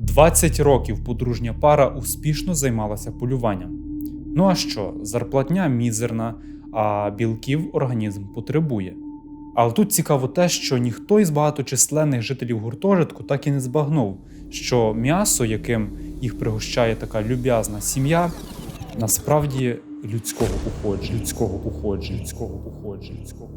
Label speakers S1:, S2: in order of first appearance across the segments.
S1: 20 років подружня пара успішно займалася полюванням. Ну а що, зарплатня мізерна, а білків організм потребує. Але тут цікаво те, що ніхто із багаточисленних жителів гуртожитку так і не збагнув, що м'ясо, яким їх пригощає така люб'язна сім'я, насправді людського походження, людського походження, людського походження, людського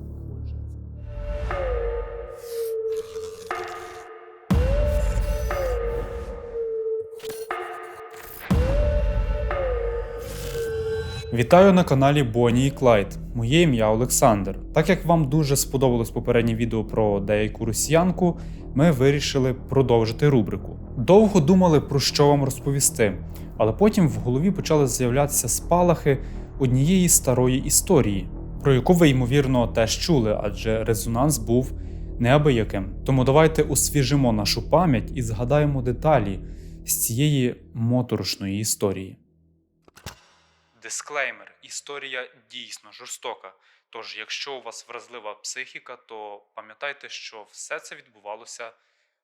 S1: Вітаю на каналі Бонні і Клайд. Моє ім'я Олександр. Так як вам дуже сподобалось попереднє відео про деяку росіянку, ми вирішили продовжити рубрику. Довго думали про що вам розповісти, але потім в голові почали з'являтися спалахи однієї старої історії, про яку ви ймовірно теж чули, адже резонанс був неабияким. Тому давайте освіжимо нашу пам'ять і згадаємо деталі з цієї моторошної історії. Дисклеймер: історія дійсно жорстока. Тож, якщо у вас вразлива психіка, то пам'ятайте, що все це відбувалося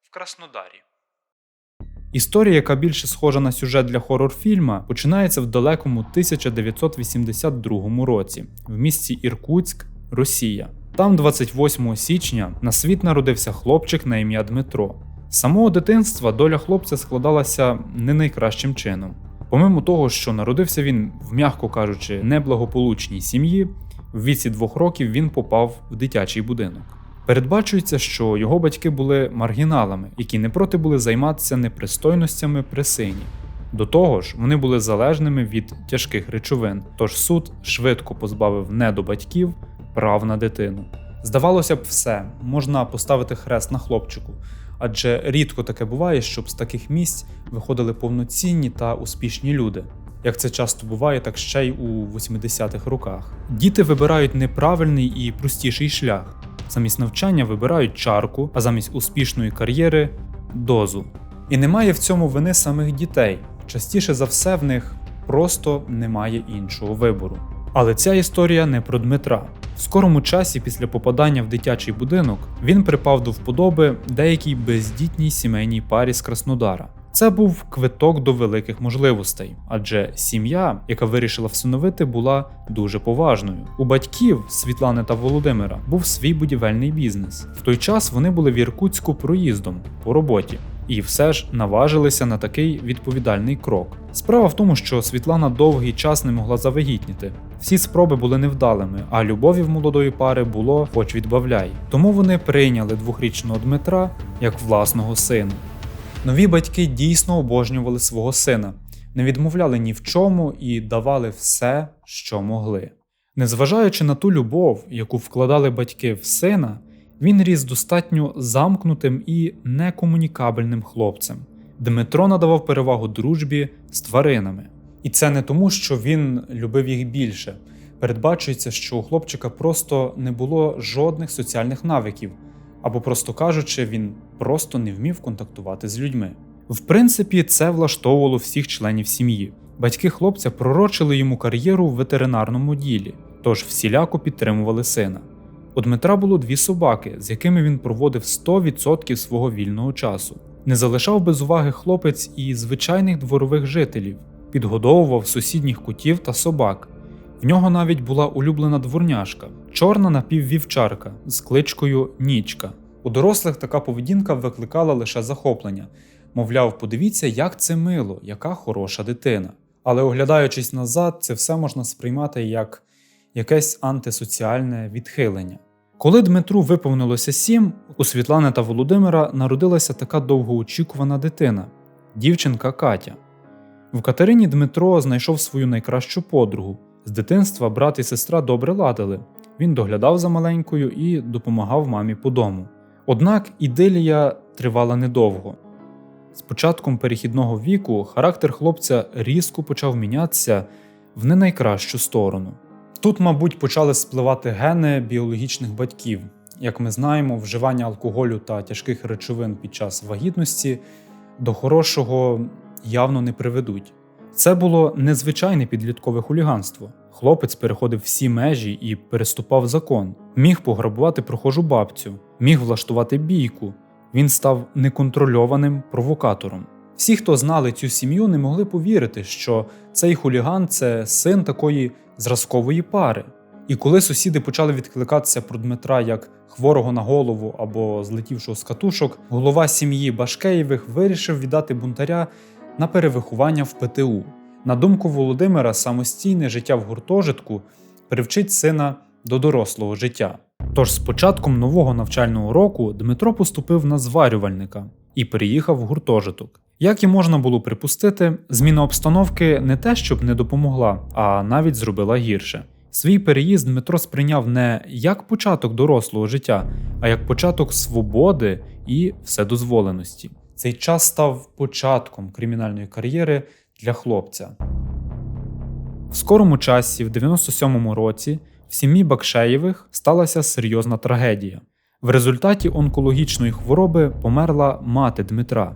S1: в Краснодарі. Історія, яка більше схожа на сюжет для хорор-фільма, починається в далекому 1982 році в місті Іркутськ, Росія. Там, 28 січня, на світ народився хлопчик на ім'я Дмитро. З самого дитинства доля хлопця складалася не найкращим чином. Помимо того, що народився він в, м'яко кажучи, неблагополучній сім'ї, в віці двох років він попав в дитячий будинок. Передбачується, що його батьки були маргіналами, які не проти були займатися непристойностями при сині. До того ж, вони були залежними від тяжких речовин, тож суд швидко позбавив недобатьків прав на дитину. Здавалося б, все можна поставити хрест на хлопчику, адже рідко таке буває, щоб з таких місць виходили повноцінні та успішні люди. Як це часто буває, так ще й у 80-х роках. Діти вибирають неправильний і простіший шлях. Замість навчання вибирають чарку, а замість успішної кар'єри дозу. І немає в цьому вини самих дітей. Частіше за все в них просто немає іншого вибору. Але ця історія не про Дмитра. В скорому часі, після попадання в дитячий будинок, він припав до вподоби деякій бездітній сімейній парі з Краснодара. Це був квиток до великих можливостей, адже сім'я, яка вирішила всиновити, була дуже поважною. У батьків Світлани та Володимира був свій будівельний бізнес. В той час вони були в Іркутську проїздом по роботі. І все ж наважилися на такий відповідальний крок. Справа в тому, що Світлана довгий час не могла завагітніти. Всі спроби були невдалими, а любові в молодої пари було хоч відбавляй. Тому вони прийняли двохрічного Дмитра як власного сина. Нові батьки дійсно обожнювали свого сина, не відмовляли ні в чому і давали все, що могли. Незважаючи на ту любов, яку вкладали батьки в сина, він ріс достатньо замкнутим і некомунікабельним хлопцем. Дмитро надавав перевагу дружбі з тваринами. І це не тому, що він любив їх більше. Передбачується, що у хлопчика просто не було жодних соціальних навиків, або, просто кажучи, він просто не вмів контактувати з людьми. В принципі, це влаштовувало всіх членів сім'ї. Батьки хлопця пророчили йому кар'єру в ветеринарному ділі, тож всіляко підтримували сина. У Дмитра було дві собаки, з якими він проводив 100% свого вільного часу. Не залишав без уваги хлопець і звичайних дворових жителів, підгодовував сусідніх котів та собак. В нього навіть була улюблена дворняшка, чорна напіввівчарка з кличкою Нічка. У дорослих така поведінка викликала лише захоплення. Мовляв, подивіться, як це мило, яка хороша дитина. Але оглядаючись назад, це все можна сприймати як якесь антисоціальне відхилення. Коли Дмитру виповнилося сім, у Світлани та Володимира народилася така довгоочікувана дитина дівчинка Катя. В Катерині Дмитро знайшов свою найкращу подругу. З дитинства брат і сестра добре ладили. Він доглядав за маленькою і допомагав мамі по дому. Однак ідилія тривала недовго. З початком перехідного віку характер хлопця різко почав мінятися в не найкращу сторону. Тут, мабуть, почали спливати гени біологічних батьків. Як ми знаємо, вживання алкоголю та тяжких речовин під час вагітності до хорошого явно не приведуть. Це було незвичайне підліткове хуліганство. Хлопець переходив всі межі і переступав закон, міг пограбувати прохожу бабцю, міг влаштувати бійку. Він став неконтрольованим провокатором. Всі, хто знали цю сім'ю, не могли повірити, що цей хуліган це син такої зразкової пари. І коли сусіди почали відкликатися про Дмитра як хворого на голову або злетівшого з катушок, голова сім'ї Башкеєвих вирішив віддати бунтаря на перевиховання в ПТУ. На думку Володимира, самостійне життя в гуртожитку привчить сина до дорослого життя. Тож з початком нового навчального року Дмитро поступив на зварювальника і переїхав в гуртожиток. Як і можна було припустити, зміна обстановки не те, щоб не допомогла, а навіть зробила гірше. Свій переїзд Дмитро сприйняв не як початок дорослого життя, а як початок свободи і вседозволеності. Цей час став початком кримінальної кар'єри для хлопця. В скорому часі, в 97-му році, в сім'ї Бакшеєвих сталася серйозна трагедія. В результаті онкологічної хвороби померла мати Дмитра.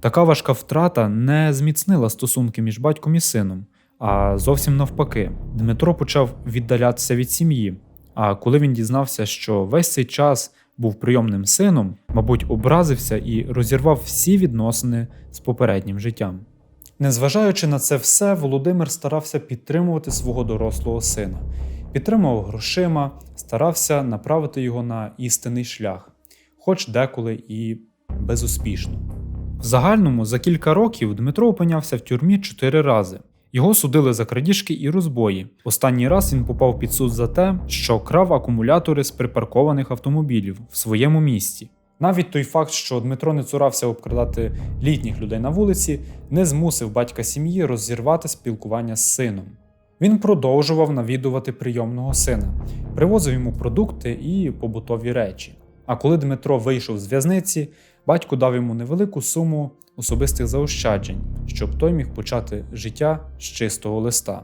S1: Така важка втрата не зміцнила стосунки між батьком і сином, а зовсім навпаки, Дмитро почав віддалятися від сім'ї. А коли він дізнався, що весь цей час був прийомним сином, мабуть, образився і розірвав всі відносини з попереднім життям. Незважаючи на це все, Володимир старався підтримувати свого дорослого сина, підтримував грошима, старався направити його на істинний шлях, хоч деколи і безуспішно. В загальному за кілька років Дмитро опинявся в тюрмі чотири рази. Його судили за крадіжки і розбої. Останній раз він попав під суд за те, що крав акумулятори з припаркованих автомобілів в своєму місті. Навіть той факт, що Дмитро не цурався обкрадати літніх людей на вулиці, не змусив батька сім'ї розірвати спілкування з сином. Він продовжував навідувати прийомного сина, привозив йому продукти і побутові речі. А коли Дмитро вийшов з в'язниці, батько дав йому невелику суму особистих заощаджень, щоб той міг почати життя з чистого листа.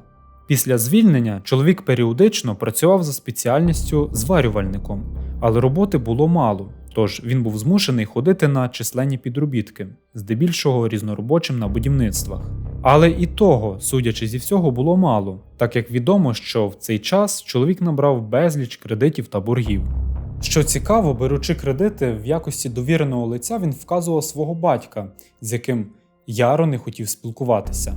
S1: Після звільнення чоловік періодично працював за спеціальністю зварювальником, але роботи було мало, тож він був змушений ходити на численні підробітки, здебільшого різноробочим на будівництвах. Але і того, судячи зі всього, було мало, так як відомо, що в цей час чоловік набрав безліч кредитів та боргів. Що цікаво, беручи кредити в якості довіреного лиця, він вказував свого батька, з яким яро не хотів спілкуватися.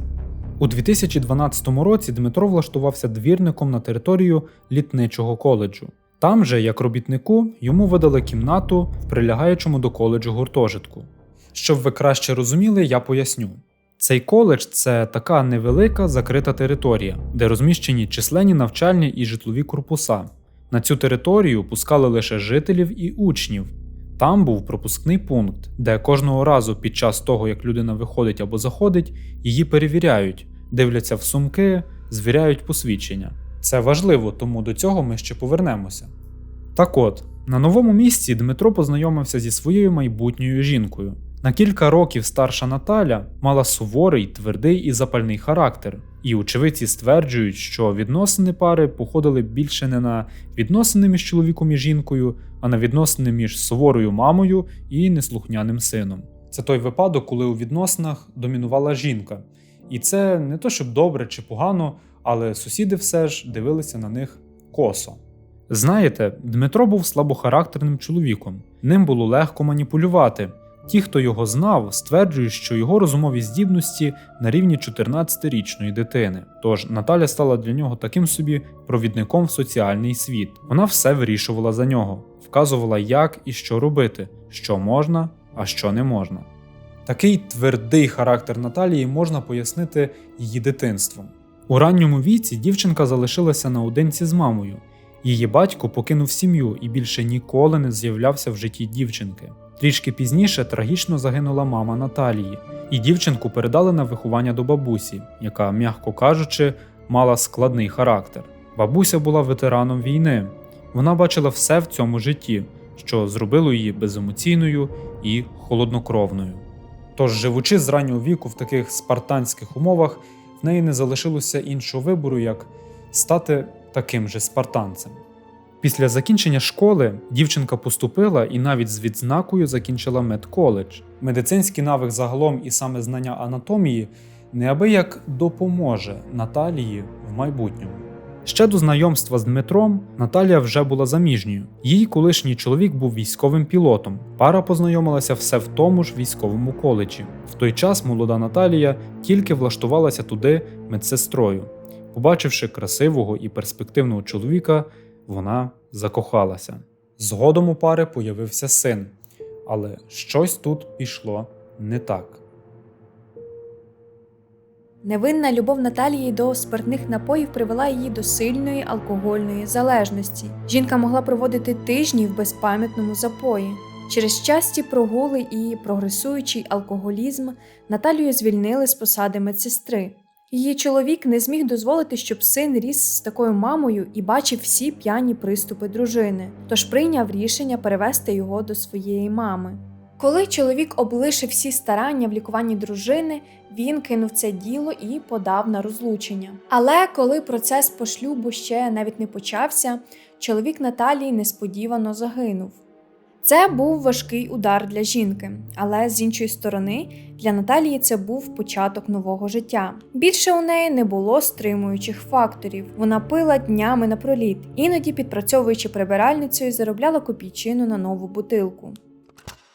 S1: У 2012 році Дмитро влаштувався двірником на територію літничого коледжу. Там же, як робітнику, йому видали кімнату в прилягаючому до коледжу гуртожитку. Щоб ви краще розуміли, я поясню. Цей коледж це така невелика закрита територія, де розміщені численні навчальні і житлові корпуса. На цю територію пускали лише жителів і учнів. Там був пропускний пункт, де кожного разу під час того, як людина виходить або заходить, її перевіряють, дивляться в сумки, звіряють посвідчення. Це важливо, тому до цього ми ще повернемося. Так от, на новому місці Дмитро познайомився зі своєю майбутньою жінкою. На кілька років старша Наталя мала суворий, твердий і запальний характер, і очевидці стверджують, що відносини пари походили більше не на відносини між чоловіком і жінкою, а на відносини між суворою мамою і неслухняним сином. Це той випадок, коли у відносинах домінувала жінка. І це не то, щоб добре чи погано, але сусіди все ж дивилися на них косо. Знаєте, Дмитро був слабохарактерним чоловіком, ним було легко маніпулювати. Ті, хто його знав, стверджують, що його розумові здібності на рівні 14-річної дитини. Тож Наталя стала для нього таким собі провідником в соціальний світ. Вона все вирішувала за нього, вказувала, як і що робити, що можна, а що не можна. Такий твердий характер Наталії можна пояснити її дитинством. У ранньому віці дівчинка залишилася наодинці з мамою. Її батько покинув сім'ю і більше ніколи не з'являвся в житті дівчинки. Трішки пізніше трагічно загинула мама Наталії, і дівчинку передали на виховання до бабусі, яка, м'яко кажучи, мала складний характер. Бабуся була ветераном війни. Вона бачила все в цьому житті, що зробило її беземоційною і холоднокровною. Тож, живучи з раннього віку в таких спартанських умовах, в неї не залишилося іншого вибору, як стати таким же спартанцем. Після закінчення школи дівчинка поступила і навіть з відзнакою закінчила медколедж. Медицинський навик загалом і саме знання анатомії неабияк допоможе Наталії в майбутньому. Ще до знайомства з Дмитром Наталія вже була заміжньою. Її колишній чоловік був військовим пілотом. Пара познайомилася все в тому ж військовому коледжі. В той час молода Наталія тільки влаштувалася туди медсестрою. Побачивши красивого і перспективного чоловіка, вона закохалася. Згодом у пари появився син, але щось тут пішло не так.
S2: Невинна любов Наталії до спиртних напоїв привела її до сильної алкогольної залежності. Жінка могла проводити тижні в безпам'ятному запої. Через часті прогули і прогресуючий алкоголізм Наталію звільнили з посади медсестри. Її чоловік не зміг дозволити, щоб син ріс з такою мамою і бачив всі п'яні приступи дружини, тож прийняв рішення перевести його до своєї мами. Коли чоловік облишив всі старання в лікуванні дружини, він кинув це діло і подав на розлучення. Але коли процес по шлюбу ще навіть не почався, чоловік Наталії несподівано загинув. Це був важкий удар для жінки, але з іншої сторони, для Наталії це був початок нового життя. Більше у неї не було стримуючих факторів. Вона пила днями напроліт, іноді підпрацьовуючи прибиральницею, заробляла копійчину на нову бутилку.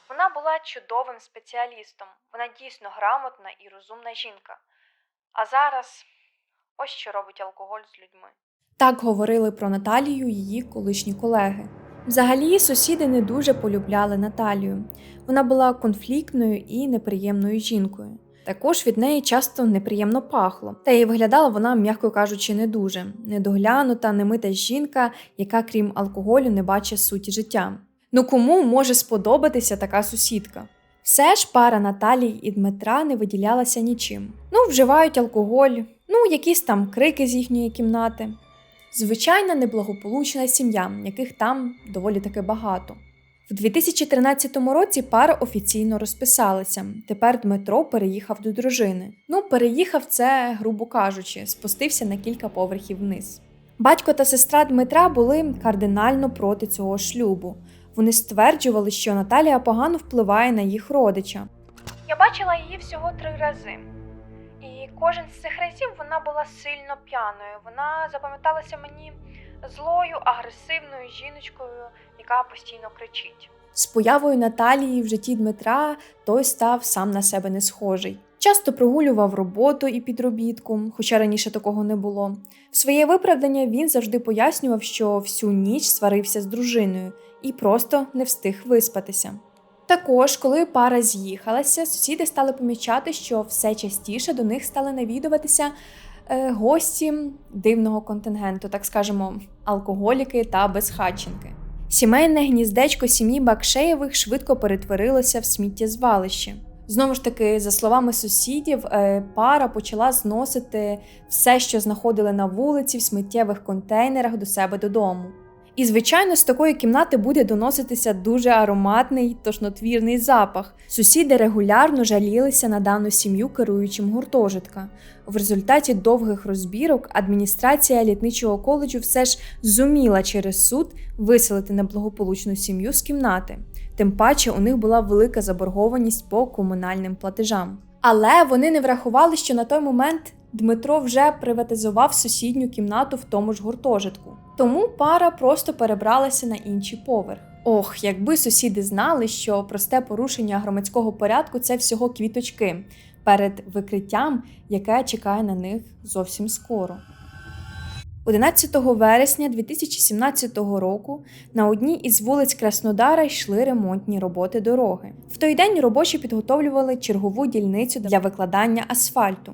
S2: Вона була чудовим спеціалістом. Вона дійсно грамотна і розумна жінка. А зараз ось що робить алкоголь з людьми. Так говорили про Наталію її колишні колеги. Взагалі, сусіди не дуже полюбляли Наталію. Вона була конфліктною і неприємною жінкою. Також від неї часто неприємно пахло, та й виглядала вона, м'яко кажучи, не дуже недоглянута, немита жінка, яка крім алкоголю не бачить суті життя. Ну кому може сподобатися така сусідка? Все ж пара Наталії і Дмитра не виділялася нічим. Ну, вживають алкоголь, ну, якісь там крики з їхньої кімнати. Звичайна неблагополучна сім'я, яких там доволі таки багато. В 2013 році пара офіційно розписалася. Тепер Дмитро переїхав до дружини. Ну, переїхав це, грубо кажучи, спустився на кілька поверхів вниз. Батько та сестра Дмитра були кардинально проти цього шлюбу. Вони стверджували, що Наталія погано впливає на їх родича. Я бачила її всього три рази. Кожен з цих разів вона була сильно п'яною. Вона запам'яталася мені злою, агресивною жіночкою, яка постійно кричить. З появою Наталії в житті Дмитра той став сам на себе не схожий. Часто прогулював роботу і підробітку, хоча раніше такого не було. В своє виправдання він завжди пояснював, що всю ніч сварився з дружиною і просто не встиг виспатися. Також, коли пара з'їхалася, сусіди стали помічати, що все частіше до них стали навідуватися е, гості дивного контингенту, так скажемо, алкоголіки та безхатченки. Сімейне гніздечко сім'ї Бакшеєвих швидко перетворилося в сміттєзвалище. Знову ж таки, за словами сусідів, е, пара почала зносити все, що знаходили на вулиці, в сміттєвих контейнерах до себе додому. І, звичайно, з такої кімнати буде доноситися дуже ароматний тошнотвірний запах. Сусіди регулярно жалілися на дану сім'ю керуючим гуртожитка. В результаті довгих розбірок адміністрація літничого коледжу все ж зуміла через суд виселити неблагополучну сім'ю з кімнати. Тим паче у них була велика заборгованість по комунальним платежам. Але вони не врахували, що на той момент Дмитро вже приватизував сусідню кімнату в тому ж гуртожитку. Тому пара просто перебралася на інший поверх. Ох, якби сусіди знали, що просте порушення громадського порядку це всього квіточки перед викриттям, яке чекає на них зовсім скоро. 11 вересня 2017 року на одній із вулиць Краснодара йшли ремонтні роботи дороги. В той день робочі підготовлювали чергову дільницю для викладання асфальту.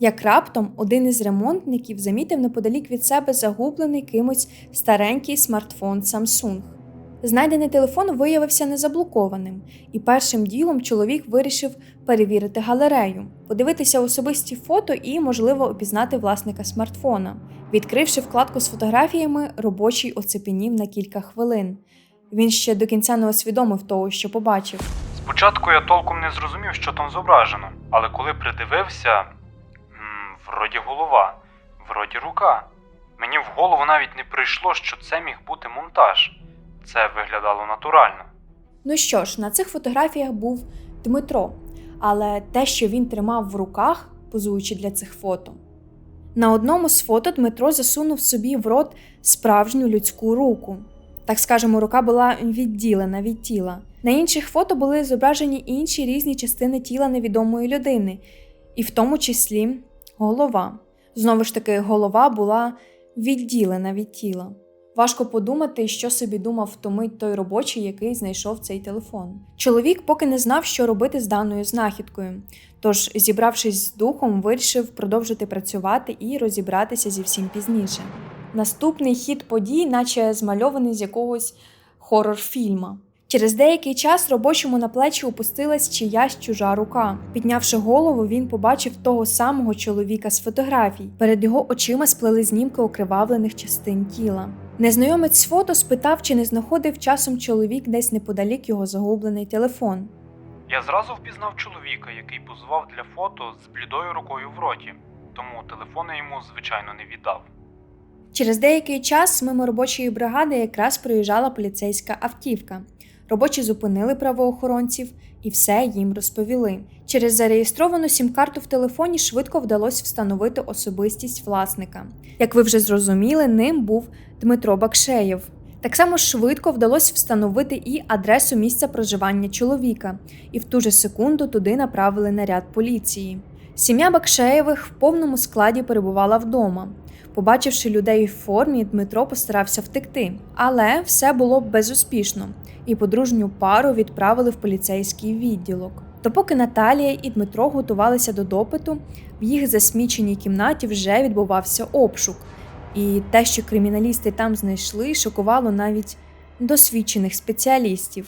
S2: Як раптом один із ремонтників замітив неподалік від себе загублений кимось старенький смартфон Samsung. Знайдений телефон виявився незаблокованим, і першим ділом чоловік вирішив перевірити галерею, подивитися особисті фото і, можливо, опізнати власника смартфона. Відкривши вкладку з фотографіями, робочий оцепенів на кілька хвилин. Він ще до кінця не усвідомив того, що побачив.
S1: Спочатку я толком не зрозумів, що там зображено, але коли придивився, вроді голова, вроді рука. Мені в голову навіть не прийшло, що це міг бути монтаж. Це виглядало натурально.
S2: Ну що ж, на цих фотографіях був Дмитро, але те, що він тримав в руках, позуючи для цих фото, На одному з фото Дмитро засунув собі в рот справжню людську руку. Так скажемо, рука була відділена від тіла. На інших фото були зображені інші різні частини тіла невідомої людини, і в тому числі голова. Знову ж таки, голова була відділена від тіла. Важко подумати, що собі думав в ту мить той робочий, який знайшов цей телефон. Чоловік поки не знав, що робити з даною знахідкою. Тож, зібравшись з духом, вирішив продовжити працювати і розібратися зі всім пізніше. Наступний хід подій, наче змальований з якогось хорор-фільма. Через деякий час робочому на плечі опустилась чиясь чужа рука. Піднявши голову, він побачив того самого чоловіка з фотографій. Перед його очима сплели знімки окривавлених частин тіла. Незнайомець з фото спитав, чи не знаходив часом чоловік десь неподалік його загублений телефон.
S1: Я зразу впізнав чоловіка, який позував для фото з блідою рукою в роті, тому телефони йому, звичайно, не віддав.
S2: Через деякий час мимо робочої бригади якраз проїжджала поліцейська автівка. Робочі зупинили правоохоронців і все їм розповіли. Через зареєстровану сім-карту в телефоні швидко вдалося встановити особистість власника. Як ви вже зрозуміли, ним був Дмитро Бакшеєв. Так само швидко вдалося встановити і адресу місця проживання чоловіка, і в ту же секунду туди направили наряд поліції. Сім'я Бакшеєвих в повному складі перебувала вдома. Побачивши людей в формі, Дмитро постарався втекти, але все було безуспішно, і подружню пару відправили в поліцейський відділок. Допоки Наталія і Дмитро готувалися до допиту, в їх засміченій кімнаті вже відбувався обшук, і те, що криміналісти там знайшли, шокувало навіть досвідчених спеціалістів.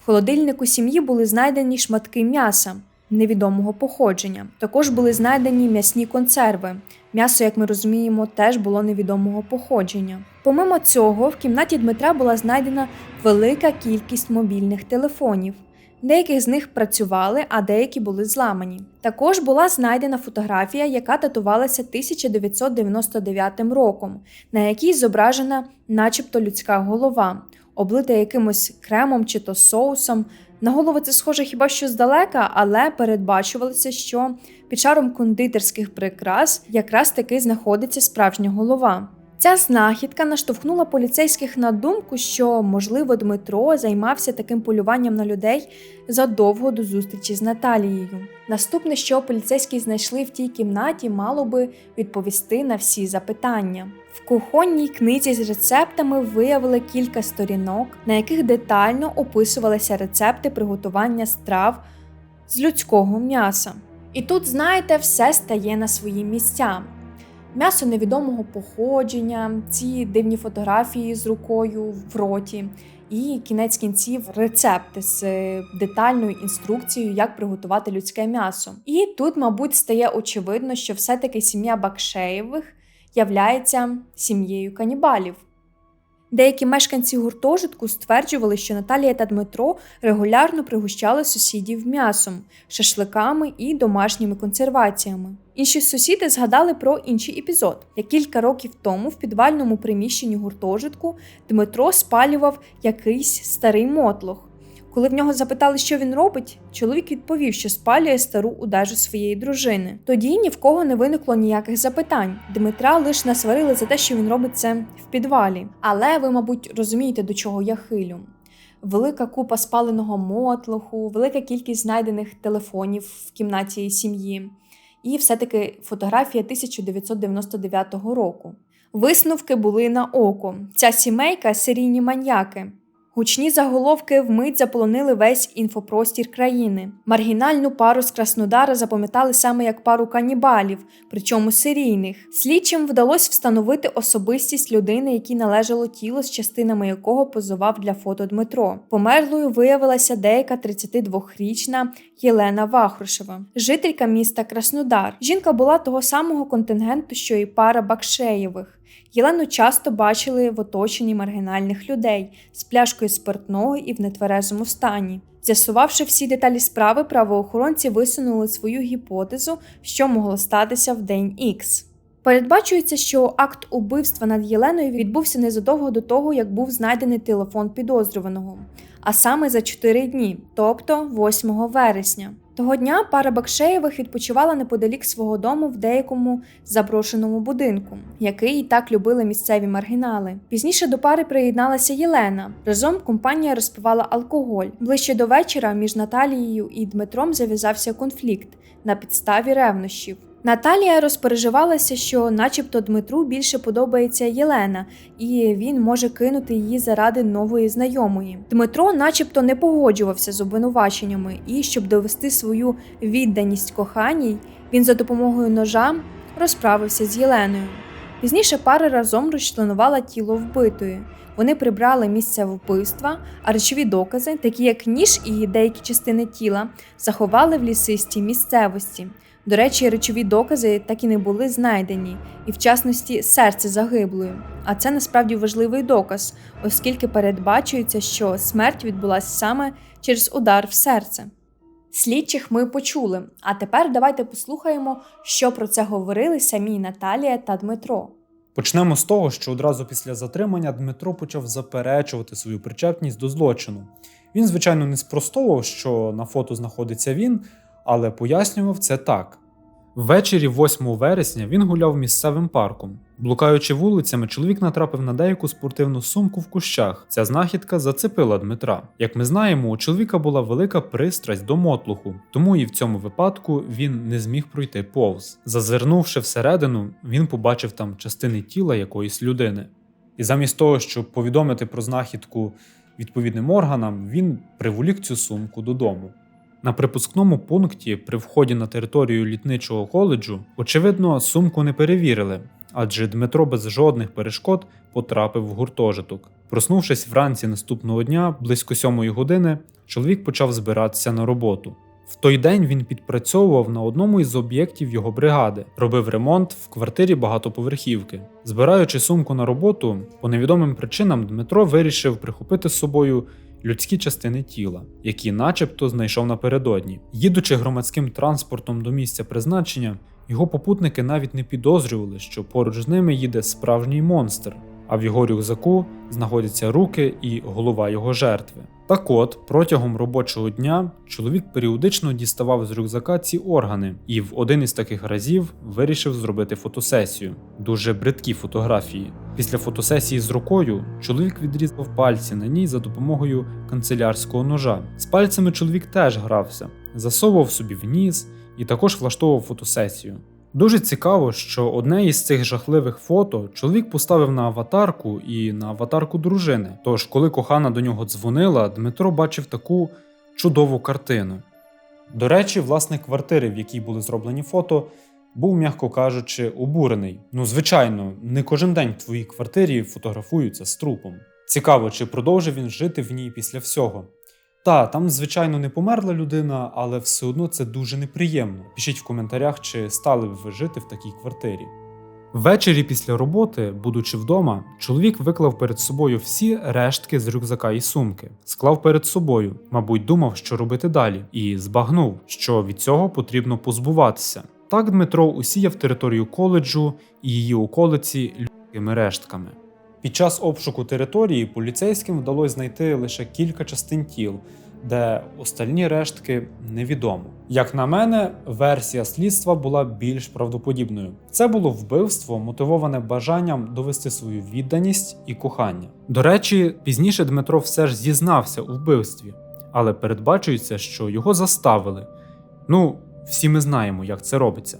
S2: В холодильнику сім'ї були знайдені шматки м'яса невідомого походження. Також були знайдені м'ясні консерви. М'ясо, як ми розуміємо, теж було невідомого походження. Помимо цього, в кімнаті Дмитра була знайдена велика кількість мобільних телефонів. Деяких з них працювали, а деякі були зламані. Також була знайдена фотографія, яка датувалася 1999 роком, на якій зображена, начебто, людська голова, облита якимось кремом чи то соусом. На голову це схоже хіба що здалека, але передбачувалося, що під шаром кондитерських прикрас якраз таки знаходиться справжня голова. Ця знахідка наштовхнула поліцейських на думку, що, можливо, Дмитро займався таким полюванням на людей задовго до зустрічі з Наталією. Наступне, що поліцейські знайшли в тій кімнаті, мало би відповісти на всі запитання. В кухонній книзі з рецептами виявили кілька сторінок, на яких детально описувалися рецепти приготування страв з людського м'яса. І тут, знаєте, все стає на свої місця. М'ясо невідомого походження, ці дивні фотографії з рукою в роті, і кінець кінців рецепти з е, детальною інструкцією, як приготувати людське м'ясо. І тут, мабуть, стає очевидно, що все-таки сім'я Бакшеєвих являється сім'єю канібалів. Деякі мешканці гуртожитку стверджували, що Наталія та Дмитро регулярно пригощали сусідів м'ясом, шашликами і домашніми консерваціями. Інші сусіди згадали про інший епізод. Як кілька років тому в підвальному приміщенні гуртожитку Дмитро спалював якийсь старий мотлох. Коли в нього запитали, що він робить, чоловік відповів, що спалює стару одежу своєї дружини. Тоді ні в кого не виникло ніяких запитань. Дмитра лише насварили за те, що він робить це в підвалі. Але ви, мабуть, розумієте, до чого я хилю. Велика купа спаленого мотлоху, велика кількість знайдених телефонів в кімнаті сім'ї, і все-таки фотографія 1999 року. Висновки були на око. Ця сімейка серійні маньяки. Гучні заголовки вмить заполонили весь інфопростір країни. Маргінальну пару з Краснодара запам'ятали саме як пару канібалів, причому серійних. Слідчим вдалося встановити особистість людини, якій належало тіло, з частинами якого позував для фото Дмитро. Померлою виявилася деяка 32-річна Єлена Вахрушева, жителька міста Краснодар. Жінка була того самого контингенту, що і пара Бакшеєвих. Єлену часто бачили в оточенні маргінальних людей з пляшкою спиртного і в нетверезому стані. З'ясувавши всі деталі справи, правоохоронці висунули свою гіпотезу, що могло статися в день Ікс. Передбачується, що акт убивства над Єленою відбувся незадовго до того, як був знайдений телефон підозрюваного, а саме за 4 дні, тобто 8 вересня. Того дня пара Бакшеєвих відпочивала неподалік свого дому в деякому заброшеному будинку, який і так любили місцеві маргінали. Пізніше до пари приєдналася Єлена. Разом компанія розпивала алкоголь. Ближче до вечора між Наталією і Дмитром зав'язався конфлікт на підставі ревнощів. Наталія розпереживалася, що, начебто, Дмитру більше подобається Єлена, і він може кинути її заради нової знайомої. Дмитро, начебто, не погоджувався з обвинуваченнями, і щоб довести свою відданість коханій, він за допомогою ножа розправився з Єленою. Пізніше пара разом розчленувала тіло вбитої. Вони прибрали місце вбивства, а речові докази, такі як ніж і деякі частини тіла, заховали в лісистій місцевості. До речі, речові докази так і не були знайдені, і в частності серце загиблої. А це насправді важливий доказ, оскільки передбачується, що смерть відбулася саме через удар в серце. Слідчих ми почули. А тепер давайте послухаємо, що про це говорили самі Наталія та Дмитро.
S1: Почнемо з того, що одразу після затримання Дмитро почав заперечувати свою причетність до злочину. Він, звичайно, не спростовував, що на фото знаходиться він, але пояснював це так. Ввечері 8 вересня він гуляв місцевим парком. Блукаючи вулицями, чоловік натрапив на деяку спортивну сумку в кущах. Ця знахідка зацепила Дмитра. Як ми знаємо, у чоловіка була велика пристрасть до мотлуху, тому і в цьому випадку він не зміг пройти повз. Зазирнувши всередину, він побачив там частини тіла якоїсь людини. І замість того, щоб повідомити про знахідку відповідним органам, він приволік цю сумку додому. На припускному пункті при вході на територію літничого коледжу, очевидно, сумку не перевірили, адже Дмитро без жодних перешкод потрапив в гуртожиток. Проснувшись вранці наступного дня, близько сьомої години, чоловік почав збиратися на роботу. В той день він підпрацьовував на одному із об'єктів його бригади, робив ремонт в квартирі багатоповерхівки. Збираючи сумку на роботу, по невідомим причинам Дмитро вирішив прихопити з собою людські частини тіла, які начебто знайшов напередодні. Їдучи громадським транспортом до місця призначення, його попутники навіть не підозрювали, що поруч з ними їде справжній монстр, а в його рюкзаку знаходяться руки і голова його жертви. Так от, протягом робочого дня чоловік періодично діставав з рюкзака ці органи і в один із таких разів вирішив зробити фотосесію. Дуже бридкі фотографії. Після фотосесії з рукою чоловік відрізав пальці на ній за допомогою канцелярського ножа. З пальцями чоловік теж грався, засовував собі в ніс і також влаштовував фотосесію. Дуже цікаво, що одне із цих жахливих фото чоловік поставив на аватарку і на аватарку дружини. Тож, коли кохана до нього дзвонила, Дмитро бачив таку чудову картину. До речі, власник квартири, в якій були зроблені фото, був, м'яко кажучи, обурений. Ну, звичайно, не кожен день в твоїй квартирі фотографуються з трупом. Цікаво, чи продовжив він жити в ній після всього. Та, там, звичайно, не померла людина, але все одно це дуже неприємно. Пишіть в коментарях, чи стали б ви жити в такій квартирі. Ввечері після роботи, будучи вдома, чоловік виклав перед собою всі рештки з рюкзака і сумки, склав перед собою, мабуть, думав, що робити далі, і збагнув, що від цього потрібно позбуватися. Так Дмитро усіяв територію коледжу і її околиці людськими рештками. Під час обшуку території поліцейським вдалося знайти лише кілька частин тіл, де остальні рештки невідомо. Як на мене, версія слідства була більш правдоподібною. Це було вбивство, мотивоване бажанням довести свою відданість і кохання. До речі, пізніше Дмитро все ж зізнався у вбивстві, але передбачується, що його заставили. Ну, всі ми знаємо, як це робиться.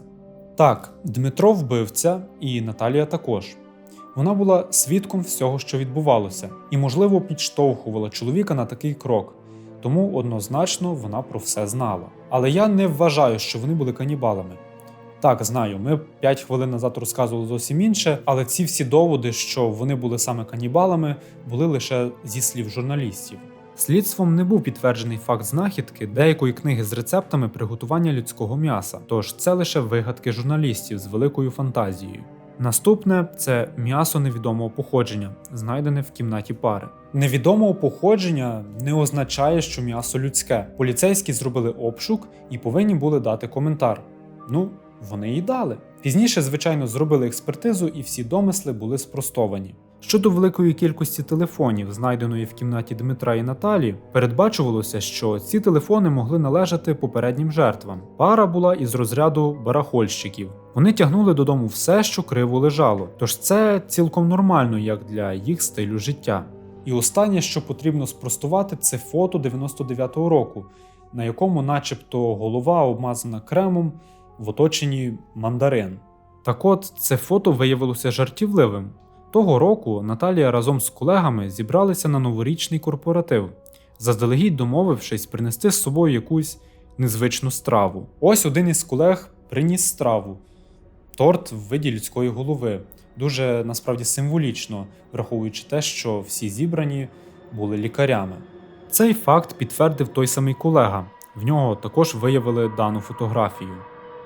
S1: Так, Дмитро вбивця і Наталія також. Вона була свідком всього, що відбувалося, і, можливо, підштовхувала чоловіка на такий крок, тому однозначно вона про все знала. Але я не вважаю, що вони були канібалами. Так, знаю, ми 5 хвилин назад розказували зовсім інше, але ці всі доводи, що вони були саме канібалами, були лише зі слів журналістів. Слідством не був підтверджений факт знахідки деякої книги з рецептами приготування людського м'яса, тож це лише вигадки журналістів з великою фантазією. Наступне це м'ясо невідомого походження, знайдене в кімнаті пари. Невідомого походження не означає, що м'ясо людське. Поліцейські зробили обшук і повинні були дати коментар. Ну, вони і дали. Пізніше, звичайно, зробили експертизу, і всі домисли були спростовані. Щодо великої кількості телефонів, знайденої в кімнаті Дмитра і Наталі, передбачувалося, що ці телефони могли належати попереднім жертвам. Пара була із розряду барахольщиків. Вони тягнули додому все, що криво лежало, тож це цілком нормально, як для їх стилю життя. І останнє, що потрібно спростувати, це фото 99-го року, на якому, начебто, голова обмазана кремом в оточенні мандарин. Так от, це фото виявилося жартівливим. Того року Наталія разом з колегами зібралися на новорічний корпоратив, заздалегідь домовившись принести з собою якусь незвичну страву. Ось один із колег приніс страву торт в виді людської голови. Дуже насправді символічно, враховуючи те, що всі зібрані були лікарями. Цей факт підтвердив той самий колега. В нього також виявили дану фотографію.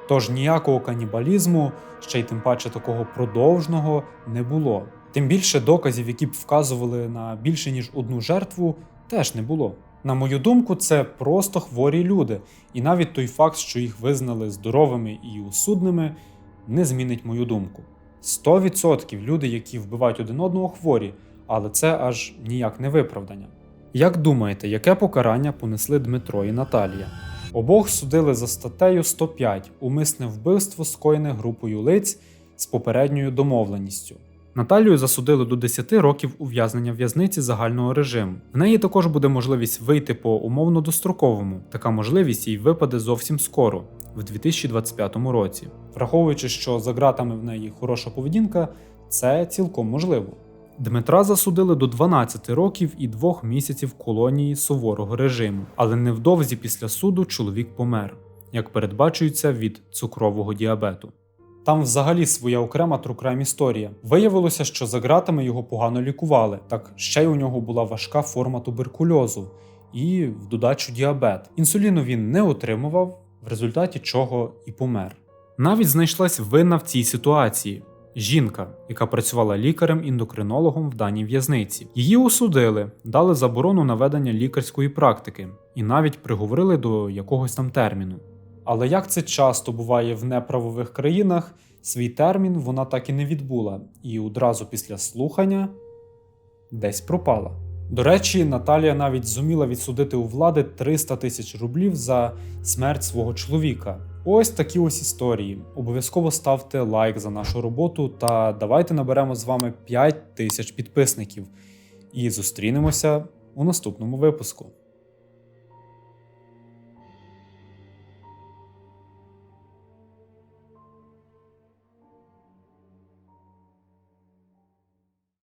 S1: Тож ніякого канібалізму, ще й тим паче такого продовжного, не було. Тим більше доказів, які б вказували на більше ніж одну жертву, теж не було. На мою думку, це просто хворі люди, і навіть той факт, що їх визнали здоровими і усудними, не змінить мою думку. 100% люди, які вбивають один одного, хворі, але це аж ніяк не виправдання. Як думаєте, яке покарання понесли Дмитро і Наталія? Обох судили за статтею 105 умисне вбивство, скоєне групою лиць з попередньою домовленістю. Наталію засудили до 10 років ув'язнення в'язниці загального режиму. В неї також буде можливість вийти по умовно достроковому. Така можливість їй випаде зовсім скоро, в 2025 році. Враховуючи, що за ґратами в неї хороша поведінка, це цілком можливо. Дмитра засудили до 12 років і 2 місяців колонії суворого режиму, але невдовзі після суду чоловік помер, як передбачується від цукрового діабету. Там взагалі своя окрема трукрайм історія. Виявилося, що за ґратами його погано лікували, так ще й у нього була важка форма туберкульозу і в додачу діабет. Інсуліну він не отримував, в результаті чого і помер. Навіть знайшлась винна в цій ситуації. Жінка, яка працювала лікарем-індокринологом в даній в'язниці. Її осудили, дали заборону на ведення лікарської практики і навіть приговорили до якогось там терміну. Але як це часто буває в неправових країнах, свій термін вона так і не відбула, і одразу після слухання десь пропала. До речі, Наталія навіть зуміла відсудити у влади 300 тисяч рублів за смерть свого чоловіка. Ось такі ось історії. Обов'язково ставте лайк за нашу роботу та давайте наберемо з вами 5 тисяч підписників. І зустрінемося у наступному випуску.